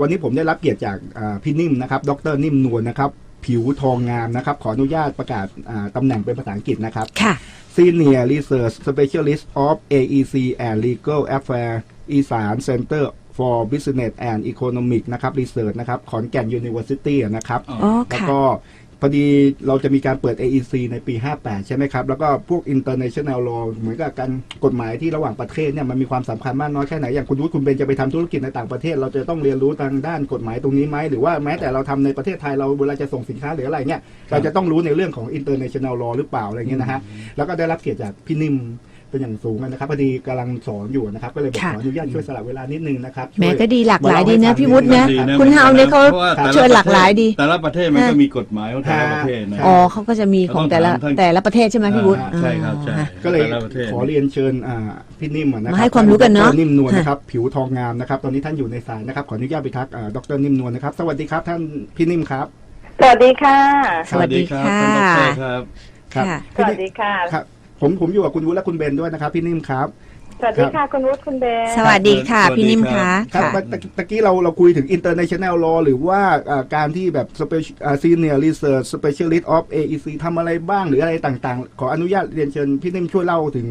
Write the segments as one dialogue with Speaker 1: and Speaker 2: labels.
Speaker 1: วันนี้ผมได้รับเกียรติจากอ่าพี่นิ่มนะครับ ดรนิ่มนวลนะครับ ผิวทองงามนะครับ ขออนุญาตประกาศอ่าตำแหน่งเป็นภาษาอังกฤษนะครับ
Speaker 2: ค่ะ
Speaker 1: Senior Research Specialist of AEC and Legal Affairs อีสาน Center for Business and Economic นะครับ Research นะครับ ขอนแก่น University นะครับ
Speaker 3: อ๋อ
Speaker 2: อ๋อ
Speaker 1: แล้ว
Speaker 2: ค่ะ
Speaker 1: ก็พ อดีเราจะมีการเปิด AEC ในปี 58 ใช่ไหมครับ แล้วก็พวก international law เหมือนกับการกฎหมายที่ระหว่างประเทศเนี่ยมันมีความสำคัญมากน้อยแค่ไหน อย่างคุณวุฒิคุณเบนจะไปทำธุรกิจในต่างประเทศ เราจะต้องเรียนรู้ทางด้านกฎหมายตรงนี้ไหม หรือว่าแม้แต่เราทำในประเทศไทยเราเวลาจะส่งสินค้าหรืออะไรเนี่ย เราจะต้องรู้ในเรื่องของ international law หรือเปล่าอะไรเงี้ยนะฮะ แล้วก็ได้รับเกียรติจากพี่นิ่ม เป็นอย่างสูงนะครับพอดีกำลังสอนอยู่นะครับ ก็เลยบอก
Speaker 2: ค่ะ
Speaker 1: ขออนุญาตช่วยสละเวลานิดนึงนะครับ
Speaker 2: แม้
Speaker 1: ช่วย
Speaker 2: ก็ดีหลากหลายดีนะ
Speaker 1: มาเล่าให้
Speaker 2: พี่วุฒินะ
Speaker 1: ฟังนิดนึง
Speaker 3: ดี
Speaker 2: คุณเฮาเนี่ยเขา
Speaker 3: พระว่แต่ะ
Speaker 2: ช่วยหลากหลายดี
Speaker 3: แต่ละประเทศมันก็มีกฎหมายของแต่ละประเทศนะ
Speaker 2: อ๋อเขาก็จะมีของแต่ละ
Speaker 3: ต้องถามท่าน
Speaker 2: แต่ละประเทศใช่ไหมพี่วุฒิ
Speaker 3: อ่าใช่ครับใช่
Speaker 2: อ่า
Speaker 1: ก็เลย
Speaker 3: แต่ละประเทศ
Speaker 1: ขอเรียนเชิญอ่าพี่นิ่มอะนะครั
Speaker 2: มาให้ความรู้กันเนอะ
Speaker 1: ดรนิ่มนวลนะครับผิวทองงามนะครับ ตอนนี้ท่านอยู่ในสายนะครับขออนุญาตไปทักอ่าดรนิ่มนวลนะครับ สวัสดีครับท่านพี่นิ่มครับ
Speaker 4: สวัสดีค่ะ
Speaker 2: สวัสดีค่ะ
Speaker 3: ท่านดรครับ
Speaker 1: ครับ
Speaker 2: ค่ะ
Speaker 4: สวัสดีค่ะ
Speaker 1: ครับ ผมผมอยู่กับคุณวุฒิและคุณเบนด้วยนะครับ พี่นิ่มครับ
Speaker 4: สวัสดีค่ะคุณวุฒิคุณเบน
Speaker 2: สวัสดีค่ะ
Speaker 3: สวัสดี
Speaker 2: พี่นิ่ม
Speaker 3: ครั
Speaker 2: คะ
Speaker 3: บ
Speaker 1: ครับ
Speaker 2: ค่ะ
Speaker 1: ตะตะตะกี้เราเราคุยถึง international law หรือว่าอ่าการที่แบบ special อ่า senior research specialist of AEC ทำอะไรบ้างหรืออะไรต่างๆ ขออนุญาตเรียนเชิญพี่นิ่มช่วยเล่าถึง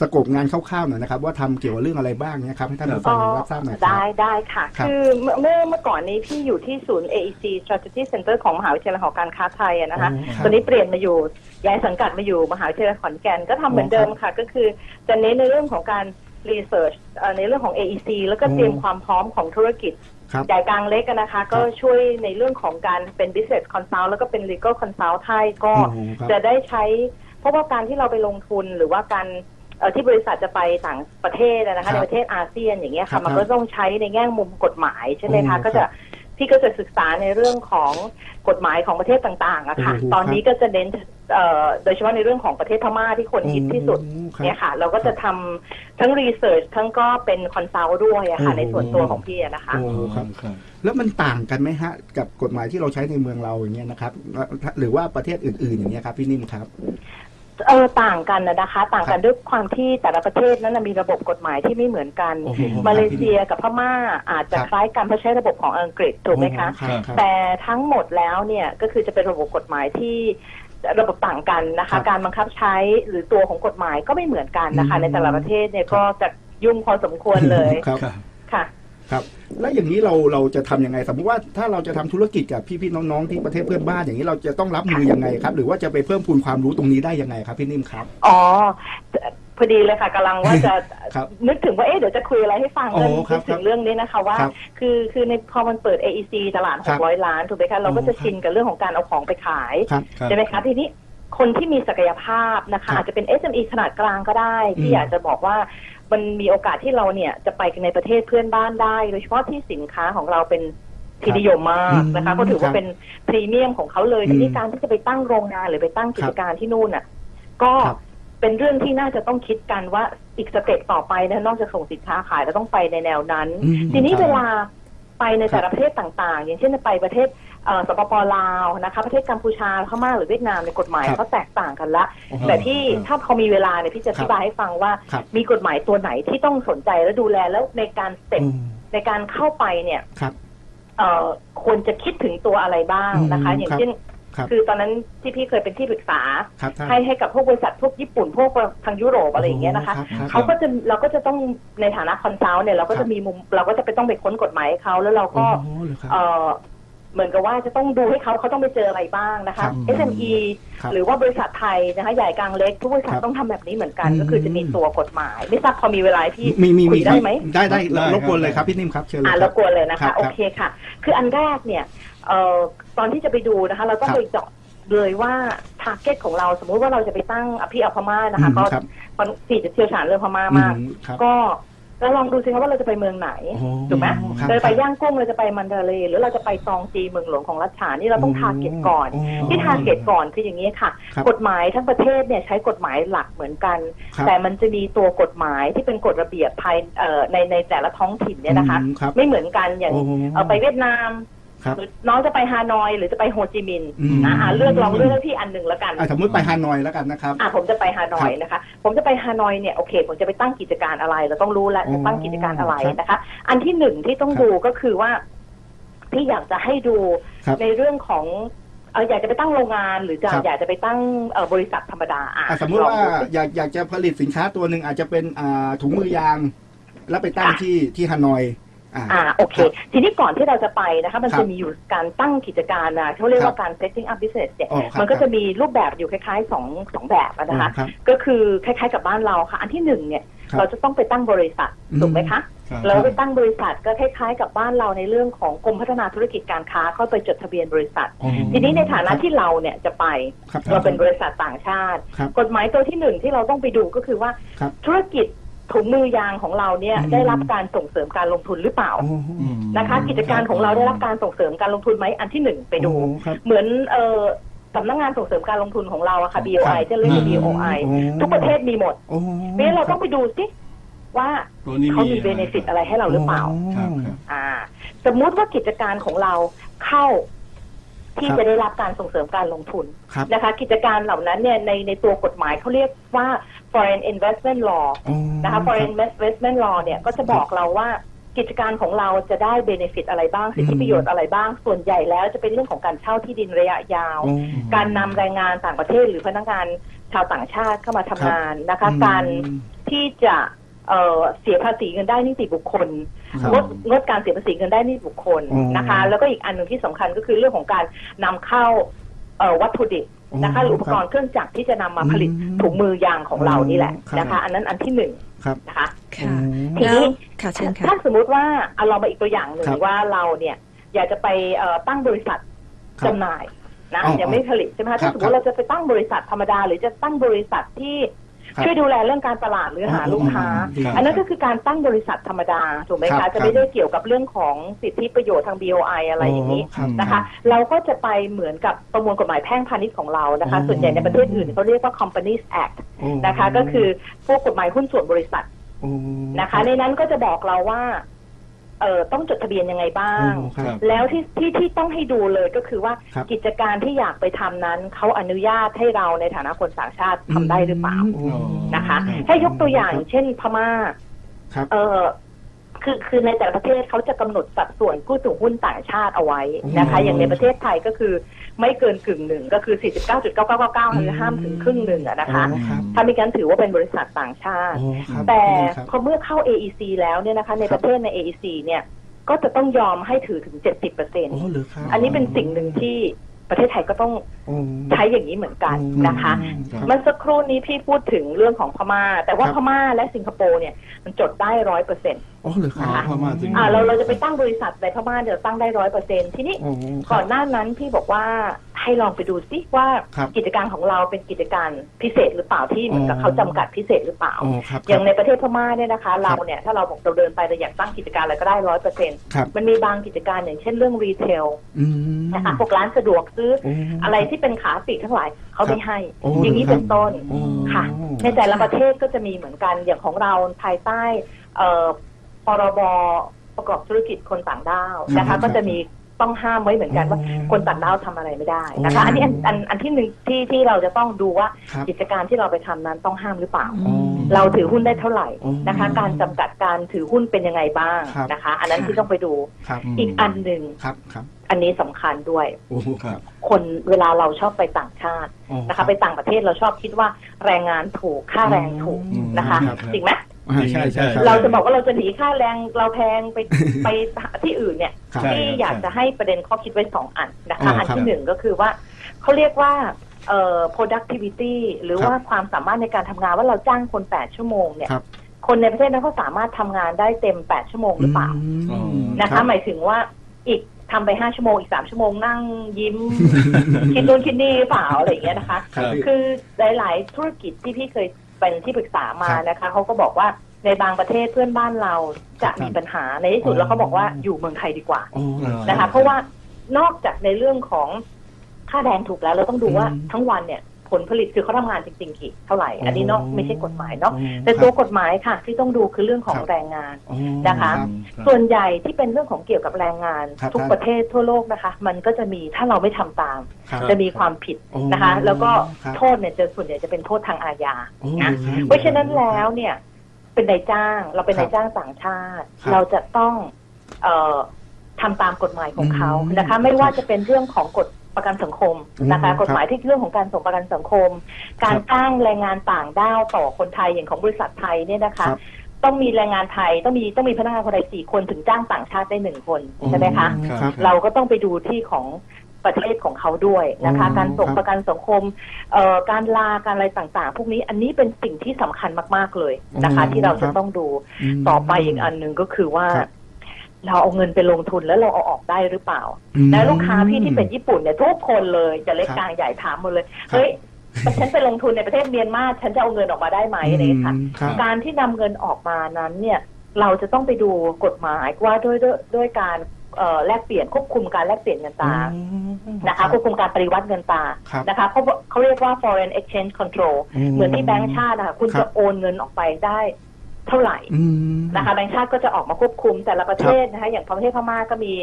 Speaker 1: สกบงานคร่าวๆหน่อยนะครับ ว่าทำเกี่ยวกับเรื่องอะไรบ้างเนี่ยครับให้ท่านผู้ฟั
Speaker 4: อ๋
Speaker 1: ง
Speaker 4: อ
Speaker 1: รับทราบหน่อยครั
Speaker 4: ได้
Speaker 1: บ
Speaker 4: ได้ค่ะ
Speaker 1: ครับ
Speaker 4: คือเมื่อเมื่อเมื่อก่อนนี้พี่อยู่ที่ศูนย์ AEC Strategy Center ของมหาวิทยาลัยหอการค้าไทยอะนะคะ
Speaker 1: อ๋อครับ
Speaker 4: ตอนนี้เปลี่ยนมาอยู่ย้ายสังกัดมาอยู่มหาวิทยาลัยขอนแก่นก็ทำเหมือนเดิมค่ะ ก็คือจะเน้นในเรื่องของการ research เอ่อในเรื่องของ AEC แล้วก็เตรียม
Speaker 1: อ๋อ
Speaker 4: ความพร้อมของธุรกิจ
Speaker 1: ครับ
Speaker 4: ใหญ่กลางเล็กอะนะคะ ก็
Speaker 1: ครับ
Speaker 4: ช่วยในเรื่องของการเป็น business consult แล้วก็เป็น legal consult ให้ก็
Speaker 1: โอ้ครับ
Speaker 4: จะได้ใช้ เพราะว่าการที่เราไปลงทุนหรือว่าการเอ่อ ที่บริษัทจะไปต่างประเทศอะนะ
Speaker 1: ครั
Speaker 4: คะ
Speaker 1: บ
Speaker 4: ในประเทศอาเซียนอย่างเงี้ย
Speaker 1: ครั
Speaker 4: ค่ะ
Speaker 1: บ
Speaker 4: มันก็ต้องใช้ในแง่มุมกฎหมายใช่ไหม
Speaker 1: โอ้
Speaker 4: คะ
Speaker 1: ครับ
Speaker 4: ก็จะพี่ก็จะศึกษาในเรื่องของกฎหมายของประเทศต่างๆอะค่ะ
Speaker 1: โอ้โห
Speaker 4: ตอนนี้ก็จะเน้นเอ่อโดยเฉพาะในเรื่องของประเทศพม่าที่คนฮิตที่สุด
Speaker 1: โอ้ครับ
Speaker 4: เนี่ยค่ะ เราก็จะทำทั้งรีเสิร์ชทั้งก็เป็นคอนซัลท์ด้วยอะค่ะ
Speaker 1: โอ้โห
Speaker 4: ในส่วนตัวของพี่อะนะคะ
Speaker 1: โอ้ครับ
Speaker 3: ครับ
Speaker 1: แล้วมันต่างกันไหมฮะ กับกฎหมายที่เราใช้ในเมืองเราอย่างเงี้ยนะครับ หรือว่าประเทศอื่นๆอย่างเงี้ยครับพี่นิ่มครับ
Speaker 4: เออต่างกันนะนะคะ ต่างกั
Speaker 1: ครั
Speaker 4: น
Speaker 1: บ
Speaker 4: ด้วยความที่แต่ละประเทศนั้นนะมีระบบกฎหมายที่ไม่เหมือนกัน
Speaker 1: โอ้โห
Speaker 4: มาเลเซียกับพม่าอาจจะ
Speaker 1: ครับ
Speaker 4: คล้ายกันเพราะใช้ระบบของอังกฤษถูกไหมคะ
Speaker 1: โอ้รับรับ
Speaker 4: แต่ทั้งหมดแล้วเนี่ยก็คือจะเป็นระบบกฎหมายที่ระบบต่างกันนะ
Speaker 1: ครั
Speaker 4: คะ
Speaker 1: บ
Speaker 4: การบังคับใช้หรือตัวของกฎหมายก็ไม่เหมือนกันนะคะ
Speaker 1: อืม
Speaker 4: ในแต่ละประเทศเนี่ย
Speaker 1: ครับ
Speaker 4: ก็จะยุ่งพอสมควรเลย
Speaker 1: ครับ
Speaker 3: ครับ
Speaker 4: ค่ะ
Speaker 1: ครับ แล้วอย่างนี้เราเราจะทำยังไง สมมติว่าถ้าเราจะทำธุรกิจกับพี่ๆน้องๆที่ประเทศเพื่อนบ้านอย่างนี้เราจะต้องรับมือยังไงครับ หรือว่าจะไปเพิ่มพูนความรู้ตรงนี้ได้ยังไงครับพี่นิ่มครับ
Speaker 4: อ๋อพอดีเลยค่ะกำลังว่าจะ
Speaker 1: ครับ
Speaker 4: นึกถึงว่าเอ๊ะเดี๋ยวจะคุยอะไรให้ฟัง
Speaker 1: โอ้
Speaker 4: เรื่อง
Speaker 1: ครับ
Speaker 4: นึกถึงเรื่องนี้นะคะว่า
Speaker 1: ครับ
Speaker 4: คือคือในพอมันเปิด AEC ตลาด
Speaker 1: ครับ
Speaker 4: 600 ล้านถูกไหมคะเราก็จะ
Speaker 1: โอ้ครับ
Speaker 4: ชินกับเรื่องของการเอาของไปขาย
Speaker 1: ครับ
Speaker 3: ครับ
Speaker 4: ใช่ไหมคะทีนี้คนที่มีศักยภาพนะ
Speaker 1: ครั
Speaker 4: คะ
Speaker 1: บ
Speaker 4: อาจจะเป็น SME ขนาดกลางก็ได้
Speaker 1: อื
Speaker 4: ที่
Speaker 1: ม
Speaker 4: อยากจะบอกว่า มันมีโอกาสที่เราเนี่ยจะไปในประเทศเพื่อนบ้านได้ โดยเฉพาะที่สินค้าของเราเป็นที่นิยมมากนะคะ
Speaker 1: อืม
Speaker 4: ก็ถือ
Speaker 1: ครั
Speaker 4: ว่า
Speaker 1: บ
Speaker 4: เป็นพรีเมียมของเขาเลย
Speaker 1: อืม
Speaker 4: ทีนี้การที่จะไปตั้งโรงงานหรือไปตั้งกิจการที่นู่นน่ะ ก็
Speaker 1: ครับ
Speaker 4: เป็นเรื่องที่น่าจะต้องคิดกันว่าอีกสเต็ปต่อไปนะนอกจากส่งสินค้าขายเราต้องไปในแนวนั้น
Speaker 1: อืม
Speaker 4: ทีนี้
Speaker 1: ครับ
Speaker 4: เวลาไปในแต่ละประเทศต่าง ๆ อย่างเช่นไปประเทศเอ่อ สปปลาวนะคะประเทศกัมพูชาพม่าหรือเวียดนามในยกฎหมาย
Speaker 1: ครับ
Speaker 4: เขาแตกต่างกันละ
Speaker 1: โอ้โห
Speaker 4: แต่ที่
Speaker 3: ครับ
Speaker 4: ถ้าพอมีเวลาเนี่ยพี่จะอธิบายให้ฟังว่า
Speaker 1: ครับ
Speaker 4: มีกฎหมายตัวไหนที่ต้องสนใจและดูแลแล้วในการสเต็ป
Speaker 1: อืม
Speaker 4: ในการเข้าไปเนี่ย
Speaker 1: ครับ
Speaker 4: เอ่อควรจะคิดถึงตัวอะไรบ้างนะคะ
Speaker 1: อืม
Speaker 4: อย่าง
Speaker 1: ครับ
Speaker 4: เช่น
Speaker 1: ครับ
Speaker 4: คือตอนนั้นที่พี่เคยเป็นที่ปรึกษา
Speaker 1: ครับท่าน
Speaker 4: ให้ให้กับพวกบริษัทพวกญี่ปุ่นพวกทางยุโรปอะไรอย่างเงี้ยนะคะ
Speaker 1: โอ้รับ
Speaker 4: เขาก็จะเราก็จะต้องในฐานะคอนซัลท์เนี่ยเราก็
Speaker 1: ครั
Speaker 4: จะ
Speaker 1: บ
Speaker 4: มีมุมเราก็จะไปต้องไปค้นกฎหมายให้เขาแล้วเราก็
Speaker 1: โอ้ เหรอครับ
Speaker 4: เออเหมือนกับว่าจะต้องดูให้เขาเขาต้องไปเจออะไรบ้างนะ
Speaker 1: ครั
Speaker 4: คะ
Speaker 1: บ
Speaker 4: SME
Speaker 1: ครับ
Speaker 4: หรือว่าบริษัทไทยนะคะใหญ่กลางเล็กทุกบริษัท
Speaker 1: ครับ
Speaker 4: ต้องทำแบบนี้เหมือนกัน
Speaker 1: อืม
Speaker 4: ก็คือจะมีตัวกฎหมาย ไม่ทราบพอมีเวลาที่
Speaker 1: มีมี
Speaker 4: คุ
Speaker 1: มี
Speaker 4: ยได้ไหม
Speaker 1: ได้ได้
Speaker 3: ได้
Speaker 1: รบกวน
Speaker 3: ครับ
Speaker 1: เลยครับพี่นิ่มครับเชิญเลย
Speaker 4: อ่า
Speaker 1: ค
Speaker 4: ร
Speaker 1: รับบ
Speaker 4: กวนเลยนะ
Speaker 1: ครั
Speaker 4: คะ
Speaker 1: บ
Speaker 4: โอเคค่ะ คืออันแรกเนี่ยเอ่อตอนที่จะไปดูนะคะ เราต้อง
Speaker 1: ครับ
Speaker 4: ไปเจาะเลยว่าทาร์เก็ตของเราสมมุติว่าเราจะไปตั้งอภิอพม่านะคะ
Speaker 1: อืม
Speaker 4: ก็
Speaker 1: ครับ
Speaker 4: คนสี่จะเชี่ยวชาญเรื่องพม่ามาก
Speaker 1: อื มครับ
Speaker 4: ก็แล้วลองดูสิคะว่าเราจะไปเมืองไหน
Speaker 1: โอ้
Speaker 4: ถูกไหม
Speaker 1: ครับ
Speaker 4: เราจะไปย่างกุ้งเราจะไปมันดาเลย์หรือเราจะไปซองจีเมืองหลวงของรัชฉานนี่เราต้องทาร์เก็ตก่อน
Speaker 1: โที่
Speaker 4: ทาร์เก็ตก่อนคืออย่างนี้ค่ะ
Speaker 1: ครับ
Speaker 4: กฎหมายทั้งประเทศเนี่ยใช้กฎหมายหลักเหมือนกัน
Speaker 1: ครับ
Speaker 4: แต่มันจะมีตัวกฎหมายที่เป็นกฎระเบียบภายเอ่อในในแต่ละท้องถิ่นเนี่ยนะคะ
Speaker 1: อืมครับ
Speaker 4: ไม่เหมือนกันอย่าง
Speaker 1: โอ้
Speaker 4: เอาไปเวียดนาม
Speaker 1: ครับ
Speaker 4: หรือน้องจะไปฮานอยหรือจะไปโฮจิมินห์
Speaker 1: อืม
Speaker 4: นะอะเลือกลองเลือกที่อันหนึ่งแล้วกัน
Speaker 1: อะสมมติไปฮานอยแล้วกันนะครับ
Speaker 4: อะผมจะไปฮานอยนะคะ ผมจะไปฮานอยเนี่ยโอเค ผมจะไปตั้งกิจการอะไร เราต้องรู้แล้ว
Speaker 1: อ๋อ
Speaker 4: จะตั้งกิจการอะไร
Speaker 1: ครับ
Speaker 4: นะคะ อันที่หนึ่งที่ต้อง
Speaker 1: ครับ
Speaker 4: ดูก็คือว่าที่อยากจะให้ดู
Speaker 1: ครับ
Speaker 4: ในเรื่องของเอ่ออยากจะไปตั้งโรงงานหรือจะ
Speaker 1: ครับ
Speaker 4: อยากจะไปตั้งเอ่อบริษัทธรรมดาอะ
Speaker 1: อะสมมุติว่า
Speaker 4: ลองดูสิ
Speaker 1: อยากอยากจะผลิตสินค้าตัวหนึ่งอาจจะเป็นอ่าถุงมือยาง แล้วไปตั้ง
Speaker 4: ค่ะ
Speaker 1: ที่ที่ฮานอย อ่า
Speaker 4: อ่าโอเค
Speaker 1: ครับ
Speaker 4: ทีนี้ก่อนที่เราจะไปนะคะมัน
Speaker 1: ครั
Speaker 4: จะ
Speaker 1: บ
Speaker 4: มีอยู่การตั้งกิจการนะเขาเรียก
Speaker 1: ครั
Speaker 4: ว่า
Speaker 1: บ
Speaker 4: การ setting up business เนี่ย
Speaker 1: อ๋อครับ
Speaker 4: มันก็จะมีรูปแบบอยู่คล้ายๆสองสองแบบอะนะคะ
Speaker 1: ครับ
Speaker 4: ก็คือคล้ายๆกับบ้านเราค่ะ อันที่หนึ่งเนี่ย
Speaker 1: ครับ
Speaker 4: เราจะต้องไปตั้งบริษัท
Speaker 1: อืม
Speaker 4: ถูกไหมคะ
Speaker 3: ครับ
Speaker 4: เราไปตั้งบริษัทก็คล้ายๆ กับบ้านเราในเรื่องของกรมพัฒนาธุรกิจการค้าเข้าไปจดทะเบียนบริษัท
Speaker 1: อ๋อ
Speaker 4: ทีนี้ในฐานะที่เราเนี่ยจะไป
Speaker 1: ครับ
Speaker 4: เราเป็นบริษัทต่างชาติ
Speaker 1: ครับ
Speaker 4: กฎหมายตัวที่หนึ่งที่เราต้องไปดูก็คือว่า
Speaker 1: ครับ
Speaker 4: ธุรกิจ ถุงมือยางของเราเนี่ย
Speaker 1: อืม
Speaker 4: ได้รับการส่งเสริมการลงทุนหรือเปล่า
Speaker 1: อ๋อ
Speaker 3: อืม
Speaker 4: นะคะ กิจการของเราได้รับการส่งเสริมการลงทุนไหมอันที่หนึ่งไปดู
Speaker 1: อ๋อครับ
Speaker 4: เหมือนเออสำนักงานส่งเสริมการลงทุนของเราอะค่ะ BOI จะเรียกว่า BOI
Speaker 1: อ๋อ
Speaker 4: ทุกประเทศมีหมด
Speaker 1: อ๋อ
Speaker 4: เพราะฉะนั้นเราต้องไปดูสิว่า
Speaker 3: ตัวนี้
Speaker 4: เขามีเบเนฟิตอะไรให้เราหรือเปล่า
Speaker 3: ครับครับ
Speaker 4: อ่า สมมุติว่ากิจการของเราเข้า ที่
Speaker 1: ครับ
Speaker 4: จะได้รับการส่งเสริมการลงทุน
Speaker 1: ครับ
Speaker 4: นะคะ กิจการเหล่านั้นเนี่ยในในตัวกฎหมายเขาเรียกว่า foreign investment law
Speaker 1: อ๋อ
Speaker 4: นะคะ foreign investment law เนี่ยก็จะบอกเราว่ากิจการของเราจะได้เบเนฟิตอะไรบ้าง สิทธิประโยชน์อะไรบ้าง ส่วนใหญ่แล้วจะเป็นเรื่องของการเช่าที่ดินระยะยาว
Speaker 1: อ๋อ
Speaker 4: การนำแรงงานต่างประเทศหรือพนักงานชาวต่างชาติเข้ามาทำงานนะคะ
Speaker 1: อืม
Speaker 4: การที่จะเอ่อเสียภาษีเงินได้นิติบุคคล
Speaker 1: ครับ
Speaker 4: งดงดการเสียภาษีเงินได้นิติบุคคล
Speaker 1: อ๋อ
Speaker 4: นะคะ แล้วก็อีกอันหนึ่งที่สำคัญก็คือเรื่องของการนำเข้าเอ่อวัตถุดิบนะคะหรืออุปกรณ์เครื่องจักรที่จะนำมาผลิต
Speaker 1: อืม
Speaker 4: ถุงมือยางของเรานี่แหละ
Speaker 1: ครับ
Speaker 4: นะคะ อันนั้นอันที่หนึ่ง
Speaker 1: ครับ
Speaker 4: นะคะ
Speaker 2: ค่ะ
Speaker 4: ที
Speaker 2: แล้ว
Speaker 4: นี้
Speaker 2: ค่ะเชิญค่ะ
Speaker 4: ถ้าสมมุติว่าเอาเรามาอีกตัวอย่างหนึ่ง
Speaker 1: ครับ
Speaker 4: ว่าเราเนี่ยอยากจะไปเอ่อตั้งบริษัท
Speaker 1: ครับ
Speaker 4: จำหน่ายนะ
Speaker 1: อ๋อ
Speaker 4: ยังไม่ผลิตใช่ไหม
Speaker 1: ครั
Speaker 4: คะ
Speaker 1: บ
Speaker 4: ถ้าสมมติเราจะไปตั้งบริษัทธรรมดา หรือจะตั้งบริษัทที่
Speaker 1: ครับ
Speaker 4: ช่วยดูแลเรื่องการตลาดหรือหา
Speaker 1: อ๋อ
Speaker 4: ลูกค้า
Speaker 1: ครับ
Speaker 4: อันนั้นก็คือการตั้งบริษัทธรรมดาถูกไหม
Speaker 1: ครั
Speaker 4: คะ
Speaker 1: บ
Speaker 4: จะไม่ได้เกี่ยวกับเรื่องของสิทธิประโยชน์ทาง BOI อะไรอย่างนี้
Speaker 1: ครับ
Speaker 4: นะคะ เราก็จะไปเหมือนกับประมวลกฎหมายแพ่งพาณิชย์ของเรานะคะ
Speaker 1: อ๋อ
Speaker 4: ส่วนใหญ่ในประเทศอื่นเขาเรียกว่า Companies Act
Speaker 1: โอ้
Speaker 4: นะคะ ก็คือพวกกฎหมายหุ้นส่วนบริษัท
Speaker 1: โอ้
Speaker 4: นะคะ ในนั้นก็จะบอกเราว่า เอ่อต้องจดทะเบียนยังไงบ้าง
Speaker 1: โอ้ครับ
Speaker 4: แล้วที่ที่ที่ต้องให้ดูเลยก็คือว่า
Speaker 1: ครับ
Speaker 4: กิจการที่อยากไปทำนั้นเขาอนุญาตให้เราในฐานะคนต่างชาติทำได้หรือเปล่า
Speaker 1: โอ้
Speaker 4: นะคะ
Speaker 1: ครับ
Speaker 4: ให้ยกตัวอย่างเช่นพม่า
Speaker 1: ครับ
Speaker 4: เออ คือคือในแต่ละประเทศเขาจะกำหนดสัดส่วนผู้ถือหุ้นต่างชาติเอาไว้นะคะ
Speaker 1: อืม
Speaker 4: อย่างในประเทศไทยก็คือไม่เกินกึ่งหนึ่งก็คือ 49.9999คือห้ามถึงครึ่งหนึ่งอะนะคะ
Speaker 1: อ๋อครับ
Speaker 4: ถ้ามีการถือว่าเป็นบริษัทต่างชาติ
Speaker 1: โอ้ครับ
Speaker 4: แต่
Speaker 1: ครับ
Speaker 4: พอเมื่อเข้า AEC แล้วเนี่ยนะคะ ใน
Speaker 1: ครั
Speaker 4: ป
Speaker 1: บ
Speaker 4: ระเทศใน AEC เนี่ยก็จะต้องยอมให้ถือถึง 70เปอร์เซ็น
Speaker 1: โอ้เหรือครับ
Speaker 4: อันนี้เป็นสิ่งหนึ่งที่ประเทศไทยก็ต้อง
Speaker 1: โอ้
Speaker 4: ใช้อย่างนี้เหมือนกันนะคะ
Speaker 1: ครับ
Speaker 4: เมื่อสักครู่นี้พี่พูดถึงเรื่องของพม่า แต่ว่า
Speaker 1: ครับ
Speaker 4: พม่าและสิงคโปร์เนี่ยมันจดได้ร้อยเปอร์เซ็นต์
Speaker 1: โอ้เหรือค
Speaker 3: อ๋
Speaker 1: รั
Speaker 3: อบพม่าสิงคโป
Speaker 4: อ่าเราเราจะไปตั้งบริษัทในพม่าเดี๋ยวตั้งได้ร้อยเปอร์เซ็นทีนี้
Speaker 1: โอ้ค
Speaker 4: ก่
Speaker 1: รั
Speaker 4: อบ นหน้านั้นพี่บอกว่าให้ลองไปดูซิว่า
Speaker 1: ครับ
Speaker 4: กิจการของเราเป็นกิจการพิเศษหรือเปล่าที่เหมือนกับ
Speaker 1: อ๋อ
Speaker 4: เขาจำกัดพิเศษหรือเปล่า
Speaker 1: โอ้ครับ
Speaker 4: อย่างในประเทศพม่าเนี่ยนะคะเราเนี่ยถ้าเราบอกเราเดินไปเราอยากตั้งกิจการอะไรก็ได้ร้อยเปอร์เซ็น
Speaker 1: ครับ
Speaker 4: มันมีบางกิจการอย่างเช่นเรื่องรีเทล
Speaker 1: อืม
Speaker 4: นะคะพวกร้านสะดวกซื้อ
Speaker 1: โอ้
Speaker 4: อะไรที่เป็นขาปลีกทั้งหลายเขาไม่ให้
Speaker 1: โอ้
Speaker 4: อย่างนี้เป็นต้น
Speaker 1: โอ้
Speaker 4: ค่ะ ในแต่ละประเทศก็จะมีเหมือนกันอย่างของเราภายใต้เอ่อ พรบประกอบธุรกิจคนต่างด้าวนะ
Speaker 1: ครั
Speaker 4: คะ
Speaker 1: บ
Speaker 4: ก็จะมีต้องห้ามไว้เหมือนกันว่า
Speaker 1: อ๋อ
Speaker 4: คนต่างด้าวทำอะไรไม่ได้นะคะ
Speaker 1: อ๋ออั
Speaker 4: อันนี้อันอันอันที่หนึ่งที่ที่เราจะต้องดูว่า
Speaker 1: ครับ
Speaker 4: กิจการที่เราไปทำนั้นต้องห้ามหรือเปล่า
Speaker 1: อ๋อ
Speaker 4: เราถือหุ้นได้เท่าไหร่
Speaker 1: อ๋อ
Speaker 4: นะคะ การจำกัดการถือหุ้นเป็นยังไงบ้าง
Speaker 1: ครับ
Speaker 4: นะคะ อันนั้นที่ต้องไปดู
Speaker 1: ครับ
Speaker 3: ม
Speaker 4: อีกอันหนึ่ง
Speaker 1: ครับครับ
Speaker 4: อันนี้สำคัญด้วย
Speaker 1: โอ้ครับ
Speaker 4: คนเวลาเราชอบไปต่างชาติ
Speaker 1: อ๋อ
Speaker 4: นะคะ ไปต่างประเทศเราชอบคิดว่าแรงงานถูกค่าแรงถูก
Speaker 1: อืม
Speaker 4: นะคะ
Speaker 1: ครับ
Speaker 4: จริงไหม
Speaker 1: อ่าใช่ใช่คบ
Speaker 4: เราจะบอกว่าเราจะหนีค่าแรงเราแพงไป ไปที่อื่นเนี่ย
Speaker 1: ครับ
Speaker 4: ที่อยากจะให้ประเด็นข้อคิดไว้สองอันนะคะ
Speaker 1: อ๋ออั
Speaker 4: อัน
Speaker 1: ครับ
Speaker 4: ที่หนึ่งก็คือว่าเขาเรียกว่าเอ่อ productivity หรือ
Speaker 1: ครับ
Speaker 4: ว่าความสามารถในการทำงานว่าเราจ้างคนแปดชั่วโมงเนี่ย
Speaker 1: ครับ
Speaker 4: คนในประเทศนั้นเขาสามารถทำงานได้เต็มแปดชั่วโมงหรือเปล่า
Speaker 1: อืม
Speaker 4: นะ
Speaker 1: รั
Speaker 4: คะ
Speaker 1: บ
Speaker 4: หมายถึงว่าอีก ทำไปห้าชั่วโมงอีกสามชั่วโมงนั่งยิ้ม คิดนู่นคิดนี่หรือเปล่าอะไรอย่างเงี้ยนะคะ
Speaker 1: ครับ
Speaker 4: คือหลาย ๆ ธุรกิจที่พี่เคยเป็นที่ปรึกษามา
Speaker 1: ครับ
Speaker 4: นะคะเขาก็บอกว่าในบางประเทศเพื่อนบ้านเราจะมีปัญหาในที่สุด
Speaker 1: อ๋อ
Speaker 4: แล้วเขาบอกว่าอยู่เมืองไทยดีกว่า
Speaker 1: โอ้เหรอ
Speaker 4: นะคะ เพราะว่านอกจากในเรื่องของค่าแรงถูกแล้วเราต้องดูว่า
Speaker 1: อืม
Speaker 4: ทั้งวันเนี่ย ผลผลิตคือเขาทำงานจริงๆกี่เท่าไหร่ อันนี้เนอกไม่ใช่กฎหมายเนาะ
Speaker 1: อ๋อ
Speaker 4: แต่ตัวกฎหมายค่ะ ที่ต้องดูคือเรื่องของ
Speaker 1: ครับ
Speaker 4: แรงงาน
Speaker 1: อ๋อ
Speaker 4: นะคะ
Speaker 1: รับ
Speaker 4: ส่วนใหญ่ที่เป็นเรื่องของเกี่ยวกับแรงงาน
Speaker 1: ครับ
Speaker 4: ทุกประเทศทั่วโลกนะคะ มันก็จะมีถ้าเราไม่ทำตาม
Speaker 1: ครับ
Speaker 4: จะมีความผิด
Speaker 1: โอ้
Speaker 4: นะคะ แล้วก็
Speaker 1: ครับ
Speaker 4: โทษเนี่ยจะส่วนใหญ่จะเป็นโทษทางอาญา
Speaker 1: โอ้
Speaker 4: นะ
Speaker 1: คบ
Speaker 4: เพราะฉะนั้นแล้วเนี่ย เป็นนายจ้าง เราเป็น
Speaker 1: ครับ
Speaker 4: นายจ้างต่างชาติ
Speaker 1: ครับ
Speaker 4: เราจะต้องเอ่อทำตามกฎหมายของเขา
Speaker 1: อืม
Speaker 4: นะคะ ไม่ว่าจะเป็นเรื่องของกฎ ประกันสังคมนะคะ
Speaker 1: อืม
Speaker 4: กฎหมายที่เรื่องของการส่งประกันสังคม การจ้างแรงงานต่างด้าวต่อคนไทยอย่างของบริษัทไทยเนี่ยนะคะ
Speaker 1: ครับ
Speaker 4: ต้องมีแรงงานไทยต้องมีต้องมีพนักงานคนไทยสี่คนถึงจ้างต่างชาติได้หนึ่งคนใช่ไหมคะ
Speaker 1: ครับ
Speaker 4: เราก็ต้องไปดูที่ของประเทศของเขาด้วยนะคะ
Speaker 1: อ๋อ
Speaker 4: การส่ง
Speaker 1: ครับ
Speaker 4: ประกันสังคมเอ่อการลาการอะไรต่างๆ พวกนี้อันนี้เป็นสิ่งที่สำคัญมากๆเลยนะคะ
Speaker 1: อ๋อ
Speaker 4: ที่เรา
Speaker 1: ครั
Speaker 4: จะ
Speaker 1: บ
Speaker 4: ต้องดู
Speaker 1: ม
Speaker 4: ต่อไปอีกอันหนึ่งก็คือว่า
Speaker 1: ครับ
Speaker 4: เราเอาเงินไปลงทุนแล้วเราเอาออกได้หรือเปล่า
Speaker 1: อืม
Speaker 4: และลูกค้าพี่ที่เป็นญี่ปุ่นเนี่ยทุกคนเลยจะเล็ก
Speaker 1: ครับ
Speaker 4: กลางใหญ่ถามหมดเลย
Speaker 1: ครับ
Speaker 4: เฮ้ยฉันไปลงทุนในประเทศเมียนมาฉันจะเอาเงินออกมาได้ไหมอะไรอย่างเงี้ยค่ะ
Speaker 1: อืมครับ
Speaker 4: การที่นำเงินออกมานั้นเนี่ยเราจะต้องไปดูกฎหมายว่าด้วยด้วยด้วยการเอ่อแลกเปลี่ยนควบคุมการแลกเปลี่ยนเงินตรานะคะควบคุมการปฏิวัติเงินตรา
Speaker 1: ครับ
Speaker 4: นะคะเขาเขาเรียกว่า foreign exchange control
Speaker 1: อืม
Speaker 4: เหมือนที่แบงก์ชาตินะคะคุณ
Speaker 1: ครั
Speaker 4: จะ
Speaker 1: บ
Speaker 4: โอนเงินออกไปได้ เท่าไหร่
Speaker 1: อืม
Speaker 4: นะคะแบงก์ชาติก็จะออกมาควบคุมแต่ละประเทศนะคะอย่างประเทศพม่าก็มี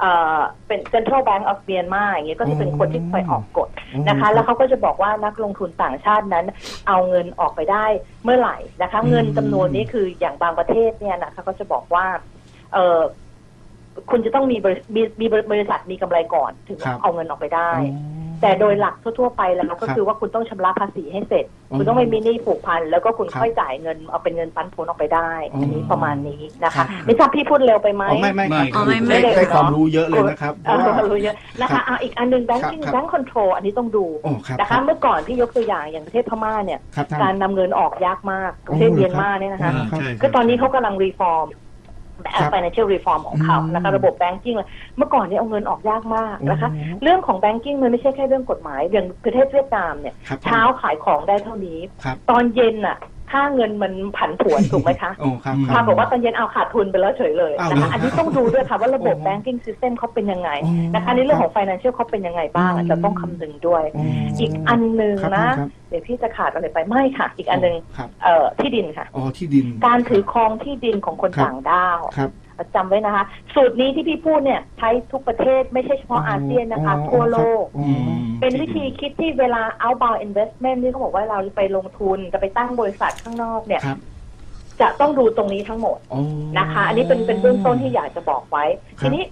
Speaker 4: เอ่อเป็น Central Bank of Myanmar อย่างเงี้ยก็จะเป็นคนที่คอยออกกฎนะคะ แล้วเขาก็จะบอกว่านักลงทุนต่างชาตินั้น เอาเงินออกไปได้เมื่อไหร่นะคะ
Speaker 1: อืม
Speaker 4: เงินจำนวนนี้คืออย่างบางประเทศเนี่ยนะคะก็จะบอกว่าเออคุณจะต้องมีบริมีมีบริษัทมีกำไรก่อนถึง
Speaker 1: ครับ
Speaker 4: เอาเงินออกไปได้
Speaker 1: อ๋อ
Speaker 4: แต่โดยหลักทั่วๆไปแล้วก็
Speaker 1: ครับ
Speaker 4: คือว่าคุณต้องชำระภาษีให้เสร็จ
Speaker 1: อ๋อ
Speaker 4: คุณต้องไม่มีหนี้ผูกพัน แล้วก็คุณ
Speaker 1: ครับ
Speaker 4: ค่อยจ่ายเงินเอาเป็นเงินปันผลออกไปได้
Speaker 1: อ๋ออั
Speaker 4: อันนี้ประมาณนี้นะ
Speaker 1: ครั
Speaker 4: คะ
Speaker 1: บ
Speaker 4: ไม่ทราบพี่พูดเร็วไปไหม
Speaker 1: อ๋อไม่ไม่ครับ
Speaker 2: อ๋อไม่ไม่
Speaker 1: ได้ได้ความรู้เยอะเลยนะครับเพ
Speaker 4: เอ
Speaker 1: ราะ
Speaker 4: อ
Speaker 1: ว่า
Speaker 4: รู้เยอะนะ
Speaker 1: ครั
Speaker 4: คะ
Speaker 1: บ
Speaker 4: อะอีกอันหนึ่ง banking
Speaker 1: ครับ
Speaker 4: bank control อันนี้ต้องดู
Speaker 1: โอ้ครับ
Speaker 4: นะ
Speaker 1: ครั
Speaker 4: คะ
Speaker 1: บ
Speaker 4: เมื่อก่อนที่ยกตัวอย่างอย่างประเทศพม่าเนี่ย
Speaker 1: ครับท่าน
Speaker 4: การนำเงินออกยากมากประเทศ
Speaker 1: โอ้
Speaker 4: เมียนมาเนี่ยนะคะ
Speaker 1: อ่า
Speaker 3: ใช่
Speaker 4: ก็ตอนนี้เขากำลังรีฟอร์ม
Speaker 1: ครับ
Speaker 4: financial reform ของเขา
Speaker 1: อืม
Speaker 4: นะคะระบบแบงกิ้งเลยเมื่อก่อนเนี่ยเอาเงินออกยากมากนะคะ
Speaker 1: โอ้
Speaker 4: เรื่องของแบงกิ้งมันไม่ใช่แค่เรื่องกฎหมายอย่างประเทศเวียดนามเนี่ย
Speaker 1: ครับ
Speaker 4: เช้าขายของได้เท่านี้
Speaker 1: ครับ
Speaker 4: ตอนเย็นน่ะ ค่าเงินมันผันผวนถูกไหมคะ
Speaker 1: โอ้ครับ
Speaker 3: อืม
Speaker 1: ค
Speaker 4: ป
Speaker 1: รั
Speaker 4: รา
Speaker 1: บ
Speaker 4: กฏว่าตอนเย็นเอาขาดทุนไปแล้วเฉยเลย
Speaker 1: อ้าว
Speaker 4: นะคะ
Speaker 1: เหรอ
Speaker 4: อันนี้ต้องดูด้วยค่ะว่าระบบ
Speaker 1: โอ้
Speaker 4: banking system เขาเป็นยังไง
Speaker 1: โอ้
Speaker 4: นะคะในเรื่องของ financial เขาเป็นยังไงบ้างอะ
Speaker 1: อืม
Speaker 4: จะต้องคำนึงด้วย
Speaker 1: โอ้
Speaker 4: อีกอันหนึ่ง
Speaker 1: ครับ
Speaker 4: นะ
Speaker 1: ครับ
Speaker 4: เดี๋ยวพี่จะขาดอะไรไปไม่ค่ะ อีกอันหนึ่ง
Speaker 1: ครับ
Speaker 4: เอ่อที่ดินค่ะ
Speaker 1: อ๋อที่ดิน
Speaker 4: การถือครองที่ดินของคน
Speaker 1: ครับ
Speaker 4: ต่างด้าว
Speaker 1: ครับ
Speaker 4: จำไว้นะคะ สูตรนี้ที่พี่พูดเนี่ยใช้ทุกประเทศไม่ใช่เฉพาะอาเซียนนะคะ
Speaker 1: อ๋อ
Speaker 4: ทั่วโลก
Speaker 1: อ๋อ
Speaker 4: เป็นวิธีคิดที่เวลา outbound investment ที่เขาบอกว่าเราไปลงทุนจะไปตั้งบริษัทข้างนอกเนี่ย
Speaker 1: ครับ
Speaker 4: จะต้องดูตรงนี้ทั้งหมด
Speaker 1: อ๋อ
Speaker 4: นะคะ อันนี้เป็นเป็นเบื้องต้นที่อยากจะบอกไว้
Speaker 1: ครับ
Speaker 4: ทีนี้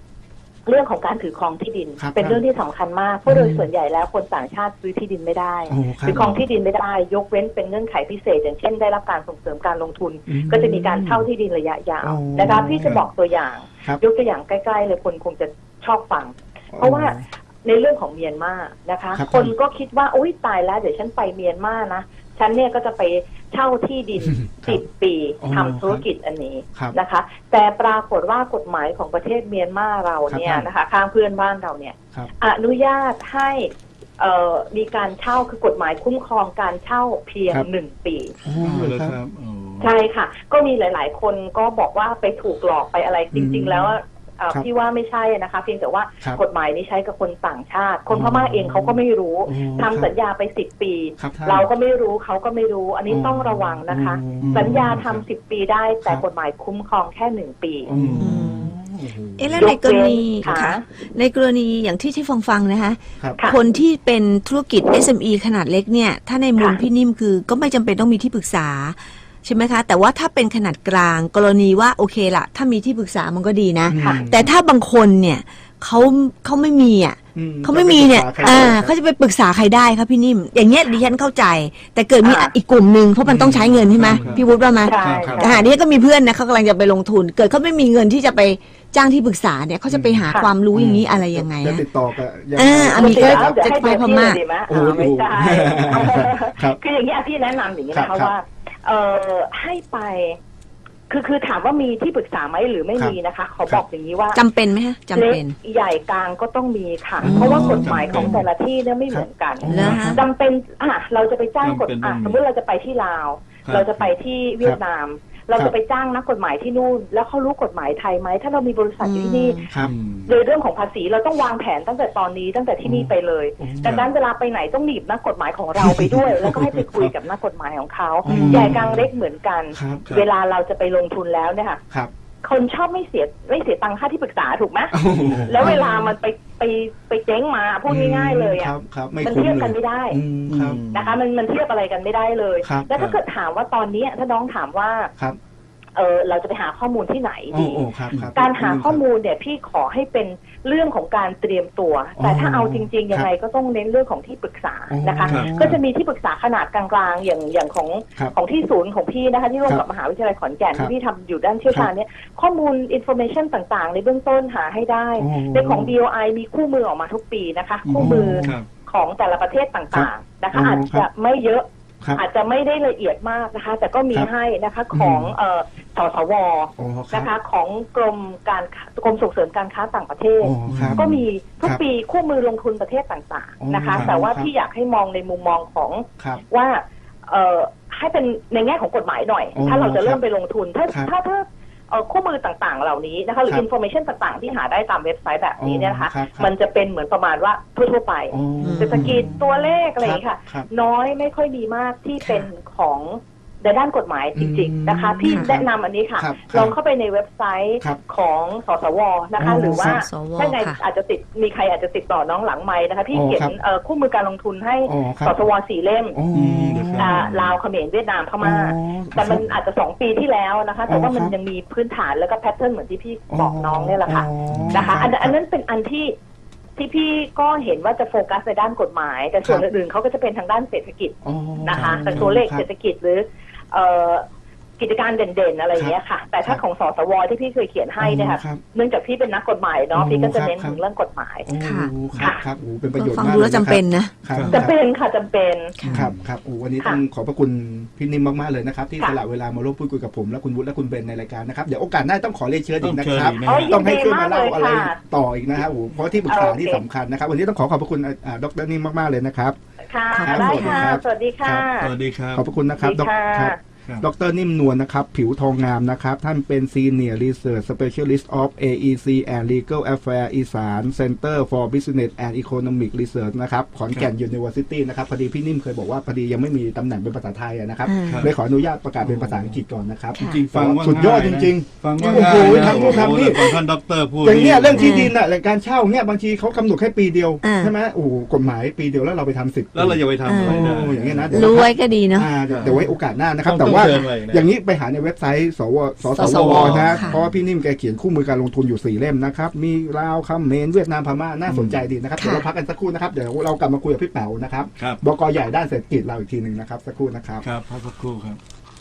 Speaker 4: เรื่องของการถือครองที่ดิน
Speaker 1: ครับ
Speaker 4: เป็นเรื่องที่สำคัญมากเพราะโดยส่วนใหญ่แล้วคนต่างชาติซื้อที่ดินไม่ได้
Speaker 1: โอ้ครับ
Speaker 4: ถือครองที่ดินไม่ได้ ยกเว้นเป็นเงื่อนไขพิเศษ อย่างเช่น ได้รับการส่งเสริมการลงทุน
Speaker 1: อืม
Speaker 4: ก็จะมีการเช่าที่ดินระยะยาว
Speaker 1: อ๋อ
Speaker 4: นะคะพี่จะบอกตัวอย่าง
Speaker 1: ครับ
Speaker 4: ยกตัวอย่างใกล้ๆเลยคนคงจะชอบฟัง เพราะว่า ในเรื่องของเมียนมานะคะ
Speaker 1: ครับ
Speaker 4: คนก็คิดว่าอุ้ยตายแล้วเดี๋ยวฉันไปเมียนมานะฉันเนี่ยก็จะไป เช่าที่ดิน
Speaker 1: ครับ
Speaker 4: สิบปี
Speaker 1: อ๋อ
Speaker 4: ทำธุรกิจอันนี้
Speaker 1: ครับ
Speaker 4: นะคะ แต่ปรากฏว่ากฎหมายของประเทศเมียนมาเราเนี่ย
Speaker 1: ครับ
Speaker 4: นะคะ ข้างเพื่อนบ้านเราเนี่ย
Speaker 1: ครับ
Speaker 4: อนุญาตให้เอ่อมีการเช่าคือกฎหมายคุ้มครองการเช่าเพียง
Speaker 1: ครับ
Speaker 4: หนึ่งปี
Speaker 1: โอ้
Speaker 3: อ๋อแล้ว
Speaker 1: ครับ
Speaker 3: ครับอ๋อ
Speaker 4: ใช่ค่ะ ก็มีหลาย ๆ คนก็บอกว่าไปถูกหลอกไปอะไรจริงๆแล้ว เอ่อ
Speaker 1: ครับ
Speaker 4: พี่ว่าไม่ใช่นะคะ เพียงแต่ว่า
Speaker 1: ครับ
Speaker 4: กฎหมายนี้ใช้กับคนต่างชาติ คน
Speaker 1: อ๋อ
Speaker 4: พม่าเองเขาก็ไม่รู้
Speaker 1: โอ้
Speaker 4: ทำสัญญาไปสิบปี
Speaker 1: ครับท่าน
Speaker 4: เราก็ไม่รู้เขาก็ไม่รู้ อันนี้ต้องระวังนะคะ
Speaker 1: อืม
Speaker 4: สัญญาทำสิบปีได้ แต่
Speaker 1: ครับ
Speaker 4: กฎหมายคุ้มครองแค่หนึ่งปี
Speaker 1: อืม
Speaker 2: อืม
Speaker 1: โอ้โห
Speaker 2: เอ๊ะแล้วในกรณี
Speaker 4: ยกเว้น
Speaker 2: ค่ะ ในกรณีอย่างที่ที่ฟังฟังๆนะคะ
Speaker 1: ครับ
Speaker 4: ค่ะ
Speaker 2: คนที่เป็นธุรกิจ SME ขนาดเล็กเนี่ย ถ้าในมุม
Speaker 4: ค่ะ
Speaker 2: พี่นิ่มคือก็ไม่จำเป็นต้องมีที่ปรึกษา ใช่ไหมคะ แต่ว่าถ้าเป็นขนาดกลางกรณีว่าโอเคละถ้ามีที่ปรึกษามันก็ดีนะ
Speaker 1: อืม
Speaker 2: แต่ถ้าบางคนเนี่ยเขาเขาไม่มีอะ
Speaker 1: อืม
Speaker 2: เขาไม่มีเนี่ย
Speaker 1: จะไปปรึกษาใคร
Speaker 2: อ่า
Speaker 1: ได้ครับ
Speaker 2: เขาจะไปปรึกษาใครได้ครับพี่นิ่ม อย่างเงี้ยดิฉันเข้าใจ แต่เกิดมี
Speaker 4: อ่า
Speaker 2: อีกกลุ่มหนึ่งเพราะมันต้องใช้เงินใช่ไหม
Speaker 3: ครับ
Speaker 2: พี่วุฒิว่าไหม
Speaker 4: ใช่
Speaker 3: ครับ
Speaker 2: อ่าดิฉันก็มีเพื่อนนะเขากำลังจะไปลงทุน เกิดเขาไม่มีเงินที่จะไปจ้างที่ปรึกษาเนี่ยเขาจะไปหา
Speaker 4: ค่ะ
Speaker 2: ความรู้อย่างนี้อะไรยังไง
Speaker 1: จะ
Speaker 2: ฮะ
Speaker 1: ติดต่อกับยังไง
Speaker 2: เอออะมี
Speaker 4: เดี๋ยว
Speaker 2: ก็
Speaker 4: เดี๋ยว
Speaker 2: จะ
Speaker 4: ให้
Speaker 2: ไป
Speaker 4: เดี๋ยว
Speaker 2: พ
Speaker 4: พี่
Speaker 2: ม่า
Speaker 4: เลยดีไหม
Speaker 1: โอ้
Speaker 4: อ่า
Speaker 1: โห
Speaker 4: ไม่ใช่
Speaker 1: ครับ
Speaker 4: คืออย่างนี้ยพี่แนะนำอย่างนี้
Speaker 1: ครั
Speaker 4: นะ
Speaker 1: บ
Speaker 4: คะ
Speaker 1: ครับ
Speaker 4: ว่า เอ่อให้ไป คือคือถามว่ามีที่ปรึกษาไหมหรือไม่
Speaker 1: ครับ
Speaker 4: มีนะคะ ขอ
Speaker 1: ครับ
Speaker 4: บอกอย่างนี้ว่า
Speaker 2: จำเป็นไหมฮะจำ
Speaker 4: เล็
Speaker 2: เป็น
Speaker 4: กใหญ่กลางก็ต้องมีค่ะ
Speaker 1: อืม
Speaker 4: เพราะว่ากฎหมายของ
Speaker 3: จำเป็น
Speaker 4: แต่ละที่เนี่ยไม่เหมือนกัน
Speaker 1: อ๋อ
Speaker 2: แล้วฮะ
Speaker 4: จำเป็นอะเราจะไปจ้างกฎ
Speaker 3: จำเป็น
Speaker 4: อะ
Speaker 3: ต้องมี
Speaker 4: สมมติเราจะไปที่ลาว
Speaker 3: ครับ
Speaker 4: เราจะไปที่เวียดนาม เราจะไปจ้างนักกฎหมายที่นู่น แล้วเขารู้กฎหมายไทยไหมถ้าเรามีบริษัทอยู่ที่นี่
Speaker 1: ครับ
Speaker 3: อืม
Speaker 4: โดยเรื่องของภาษีเราต้องวางแผนตั้งแต่ตอนนี้ตั้งแต่ที่นี่ไปเลย
Speaker 1: โอ้
Speaker 4: ดังนั้นเวลาไปไหนต้องหนีบนักกฎหมายของเราไปด้วย แล้วก็ให้ไปคุยกับนักกฎหมายของเขา
Speaker 1: อืม
Speaker 4: ใหญ่กลางเล็กเหมือนกัน
Speaker 1: ครับ
Speaker 3: ครับ
Speaker 4: เวลาเราจะไปลงทุนแล้วเนี่ยค่ะ
Speaker 1: ครับ
Speaker 4: คนชอบไม่เสียไม่เสียตังค่าที่ปรึกษาถูกไหม
Speaker 1: โอ้โห
Speaker 4: แล้วเวลามันไปไปไปเจ๊งมาพูดง่ายๆเลย
Speaker 1: ค
Speaker 4: อะ
Speaker 1: รับครับไม่
Speaker 4: มัน
Speaker 1: คุ้ม
Speaker 4: เทียบ
Speaker 1: เล
Speaker 4: กัน
Speaker 1: ย
Speaker 4: ไม่ได้
Speaker 1: อืมครับ
Speaker 4: นะคะ มันมันเทียบอะไรกันไม่ได้เลย
Speaker 1: ครับ
Speaker 4: แล้วถ้าเกิดถามว่าตอนนี้ถ้าน้องถามว่า
Speaker 1: ครับ
Speaker 4: เออเราจะไปหาข้อมูลที่ไหน
Speaker 1: โอ้
Speaker 4: ดี
Speaker 1: โอ้ครับครับ
Speaker 4: การหาข้อมูลเนี่ยพี่ขอให้เป็นเรื่องของการเตรียมตัว แต่ถ้าเอาจริง ๆ ยังไงก็ต้องเน้นเรื่องของที่ปรึกษานะคะ
Speaker 3: ครับ
Speaker 4: ก็จะมีที่ปรึกษาขนาดกลางๆ อย่างอย่างของ
Speaker 1: ครับ
Speaker 4: ของที่ศูนย์ของพี่นะคะ ที่ร่วม
Speaker 1: ครั
Speaker 4: กับบมหาวิทยาลัยขอนแก่น
Speaker 1: ครับ
Speaker 4: ที่พี่ทำอยู่ด้านเชี่ยวชาญเนี่ยข้อมูลอินโฟเมชันต่างๆ ในเบื้องต้นหาให้ได้
Speaker 1: โอ้
Speaker 4: ในของ BOI มีคู่มือออกมาทุกปีนะคะ คู่มือ
Speaker 3: ครับ
Speaker 4: ของแต่ละประเทศต่างๆนะคะ
Speaker 1: อ๋อ
Speaker 4: อาจจะไม่เยอะ
Speaker 1: ครับ
Speaker 4: อาจจะไม่ได้ละเอียดมากนะคะ แต่ก็มี
Speaker 1: ครับ
Speaker 4: ให้นะคะของ
Speaker 1: อืม
Speaker 4: เอ่อสสว
Speaker 1: โอ้ครับ
Speaker 4: นะคะ ของกรมการค้ากรมส่งเสริมการค้าต่างประเทศ
Speaker 1: โอ้ครับ
Speaker 4: ก็มีทุก
Speaker 1: ครับ
Speaker 4: ปีคู่มือลงทุนประเทศต่าง
Speaker 1: อ๋อ
Speaker 4: ๆนะคะ
Speaker 1: ครับ
Speaker 4: แต่ว่า
Speaker 1: ครับ
Speaker 4: พี่อยากให้มองในมุมมองของ
Speaker 1: ครับ
Speaker 4: ว่าเอ่อให้เป็นในแง่ของกฎหมายหน่อย
Speaker 1: อ๋อ
Speaker 4: ถ้าเราจะเริ่มไปลงทุนถ้า
Speaker 1: ครับ
Speaker 4: ถ้าถ้าเอ่อ คู่มือต่างๆ เหล่านี้นะคะหรือ
Speaker 1: ครับ
Speaker 4: อินโฟเมชันต่างๆ ที่หาได้ตามเว็บไซต์แบบนี้เนี่ยนะคะ
Speaker 1: อ๋อครับครับ
Speaker 4: มันจะเป็นเหมือนประมาณว่าทั่วๆไป
Speaker 1: โอ้
Speaker 4: เศรษฐกิจตัวเลขอะไรอย่างนี้ค่ะ
Speaker 1: ครับ
Speaker 4: น้อยไม่ค่อยมีมากที่เป็นของ ในด้านกฎหมายจริง
Speaker 1: อืม
Speaker 4: ๆนะคะ พี่
Speaker 2: ครับ
Speaker 4: แนะนำอันนี้ค่ะ
Speaker 1: ครับ
Speaker 4: ลองเข้าไปในเว็บไซต์
Speaker 1: ครับ
Speaker 4: ของสสวนะคะ
Speaker 1: อ๋อ
Speaker 4: หรือว่า
Speaker 2: สว
Speaker 4: ถ้าไง
Speaker 2: ค่ะ
Speaker 4: อาจจะติดมีใครอาจจะติดต่อน้องหลังไม้นะคะ พี่
Speaker 1: อ๋อ
Speaker 4: เขียน
Speaker 1: ครับ
Speaker 4: เอ่อคู่มือการลงทุนให้
Speaker 1: อ๋อค
Speaker 4: ส
Speaker 1: รับ
Speaker 4: สวสี่เล่ม
Speaker 1: โอ้
Speaker 3: อืมเดี๋ยวครับ
Speaker 4: อ่าลาวเขมรเวียดนามพม่า
Speaker 1: อ๋อ
Speaker 4: แต่มันอาจจะสองปีที่แล้วนะคะ แต่ว่ามัน
Speaker 1: อ๋อครับ
Speaker 4: ยังมีพื้นฐานแล้วก็แพทเทิร์นเหมือนที่พี่บอกน้องเนี่ยแหละค่ะ
Speaker 1: อ๋อ
Speaker 4: นะคะอัน
Speaker 1: รับ
Speaker 4: อันนั้นเป็นอันที่ที่พี่ก็เห็นว่าจะโฟกัสในด้านกฎหมาย แต่ส่วน
Speaker 1: ครับ
Speaker 4: อื่นๆเขาก็จะเป็นทางด้านเศรษฐกิจ
Speaker 1: อ๋อ
Speaker 4: นะคะ
Speaker 1: รับ
Speaker 4: แต่ตัวเลข
Speaker 1: ครับ
Speaker 4: เศรษฐกิจหรือ เอ่อกิจการเด่นๆอะไรอย่างเงี้ยค่ะ แต่ถ้า
Speaker 1: ครับ
Speaker 4: ของสสวที่พี่เคยเขียนให้เนี่ยค่ะ
Speaker 1: อ๋อครับ
Speaker 4: เนื่องจากพี่เป็นนักกฎหมายเนาะ
Speaker 1: อ๋อ
Speaker 4: พี่ก็จะ
Speaker 1: ครับ
Speaker 4: เน้น
Speaker 1: ครับ
Speaker 4: ถึงเรื่องกฎหมาย
Speaker 1: โอ้
Speaker 2: ค่ะ
Speaker 1: ครับครับโอ้เป็นประโยชน์
Speaker 2: ฟัง
Speaker 1: มาก
Speaker 2: ดูแล้ว
Speaker 1: ยะ
Speaker 2: จำเป็นนะ
Speaker 1: ครับ
Speaker 4: จำเป็นค่ะจำเป็น
Speaker 1: ครับครับโอ้วันนี้
Speaker 4: ค่ะ
Speaker 1: ต้องขอบพระคุณพี่นิ่มมากๆเลยนะครับ ที่
Speaker 4: ค่ะ
Speaker 1: สละเวลามาร่วมพูดคุยกับผมและคุณวุฒิและคุณเบนในรายการนะครับเดี๋ยวโอกาสหน้าต้องขอเรียนเชิญอีกนะครับ
Speaker 3: ต้องเชิญอีกนะ
Speaker 1: ต้องให้ขึ้นมาเล่าอะไร
Speaker 4: ยินดีมากเลยค่ะ
Speaker 1: ต่ออีกนะครับโอ้เพราะที่ปรึกษา
Speaker 4: โอเค
Speaker 1: ที่สำคัญนะครับ วันนี้ต้องขอขอบพระคุณอ่าดรนิ่มมากๆเลยนะครับ
Speaker 4: ค่ะ
Speaker 1: ครับ
Speaker 4: ได้
Speaker 1: สวัสดี
Speaker 4: ค่ะ
Speaker 1: ครับ
Speaker 4: สวัสดีค่ะ
Speaker 3: สวัสดีครับ
Speaker 1: ขอบพระคุณนะครับ
Speaker 4: สวัสดีค่ะ
Speaker 1: ครับ
Speaker 3: ครับ
Speaker 1: ดรนิ่มนวลนะครับ ผิวทองงามนะครับ ท่านเป็น Senior Research Specialist of AEC and Legal Affairs อีสาน Center for Business and Economic Research นะครับ ขอนแก่น University นะครับพอดีพี่นิ่มเคยบอกว่าพอดียังไม่มีตำแหน่งเป็นภาษาไทยอะนะครับ
Speaker 2: อืม
Speaker 3: ครับ
Speaker 1: เลยขออนุญาตประกาศเป็นภาษาอังกฤษก่อนนะครับ
Speaker 2: ค่ะ
Speaker 3: จริงๆฟังว่า
Speaker 1: สุดยอด
Speaker 3: ง่า
Speaker 1: จริง
Speaker 3: นะฟังว่า
Speaker 1: โอ้โห
Speaker 3: ง่ายนะ
Speaker 1: ทำนู่นทำนี่
Speaker 3: โอ้โหแต่ฟังท่านด็อกเตอร์พูด
Speaker 1: อย่างเงี้ยเรื่อง
Speaker 2: อืม
Speaker 1: ที่ดินอะเรื่องการเช่าเนี่ยบางทีเขากำหนดแค่ปีเดียว
Speaker 2: อ่า
Speaker 1: ใช่ไหมโอ้โหกฎหมายปีเดียวแล้วเราไปทำสิบ
Speaker 3: แล้วเราจะไปทำอะไรได้
Speaker 1: โอ้อย่างเงี้ยนะเดี๋ยว
Speaker 2: รู้
Speaker 1: เรา
Speaker 2: ไว้ก็ดีเนาะ
Speaker 1: อ่าเดี๋ยวเดี๋ยวไว้โอกาสหน้านะครับ
Speaker 3: ต้อง
Speaker 1: แต่ว่า
Speaker 3: ต้องเชิญมาอีกนะ
Speaker 1: อย่างนี้ไปหาในเว็บไซต์สวส
Speaker 2: ส
Speaker 1: ส
Speaker 2: ส
Speaker 1: ว
Speaker 2: ว
Speaker 1: นะ
Speaker 2: ค่ะ
Speaker 1: เพราะว่าพี่นิ่มแกเขียนคู่มือการลงทุนอยู่สี่เล่มนะครับ มีลาวคำเขมนเวียดนามพม่าน่าสนใจดีนะครับ
Speaker 2: ค่ะ
Speaker 1: เดี๋ยวเราพักกันสักครู่นะครับ เดี๋ยวเรากลับมาคุยกับพี่แป๋วนะครับ
Speaker 3: ครับ
Speaker 1: บกใหญ่ด้านเศรษฐกิจเราอีกทีหนึ่งนะครับสักครู่นะครับ
Speaker 3: ครับพักสักครู่ครับ